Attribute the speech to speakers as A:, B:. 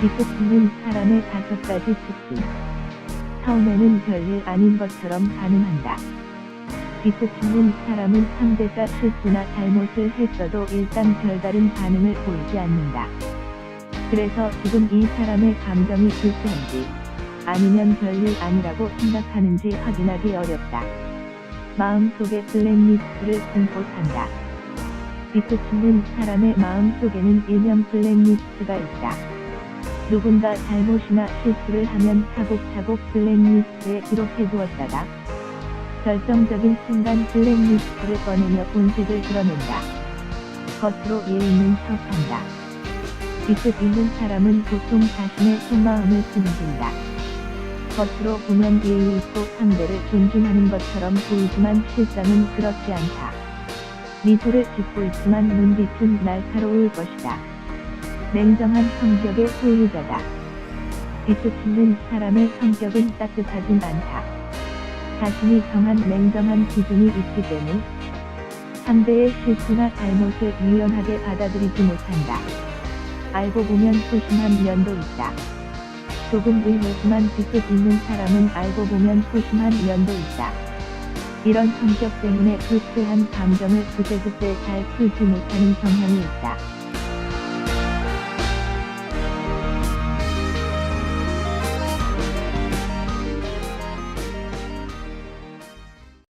A: 비트치는 사람의 다섯 가지 특징. 처음에는 별일 아닌 것처럼 반응한다. 비트치는 사람은 상대가 실수나 잘못을 했어도 일단 별다른 반응을 보이지 않는다. 그래서 지금 이 사람의 감정이 불쾌한지 아니면 별일 아니라고 생각하는지 확인하기 어렵다. 마음속의 블랙리스트를 공포한다. 비트치는 사람의 마음속에는 일명 블랙리스트가 있다. 누군가 잘못이나 실수를 하면 차곡차곡 블랙리스트에 기록해 두었다가 결정적인 순간 블랙리스트를 꺼내며 본색을 드러낸다. 겉으로 예의 있는 척한다. 비뜻 있는 사람은 보통 자신의 속마음을 숨긴다. 겉으로 보면 예의 있고 상대를 존중하는 것처럼 보이지만 실상은 그렇지 않다. 미소를 짓고 있지만 눈빛은 날카로울 것이다. 냉정한 성격의 소유자다. 비트치는 사람의 성격은 따뜻하진 않다. 자신이 정한 냉정한 기준이 있기 때문에 상대의 실수나 잘못을 유연하게 받아들이지 못한다. 알고 보면 소심한 면도 있다. 조금 의외지만 비뜻 있는 사람은 알고 보면 소심한 면도 있다. 이런 성격 때문에 불쾌한 감정을 그때그때 잘 풀지 못하는 경향이 있다.